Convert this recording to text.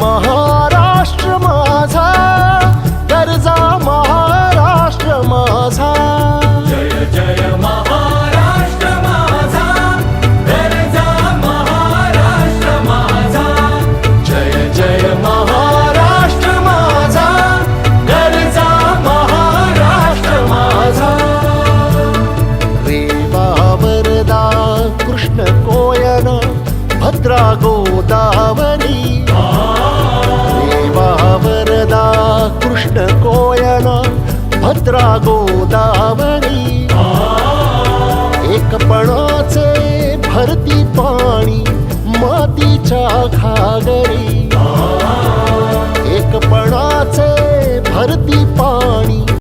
महाराष्ट्र माझा गरजा महाराष्ट्र माझा. जय महाराष्ट्र माझा कर्जा महाराष्ट्र माझा. जय जय भद्रा गोदावरी भद्रा गोदावरी एकपणाचे भरती पाणी मातीच्या घागरी. एकपणाचे भरती पाणी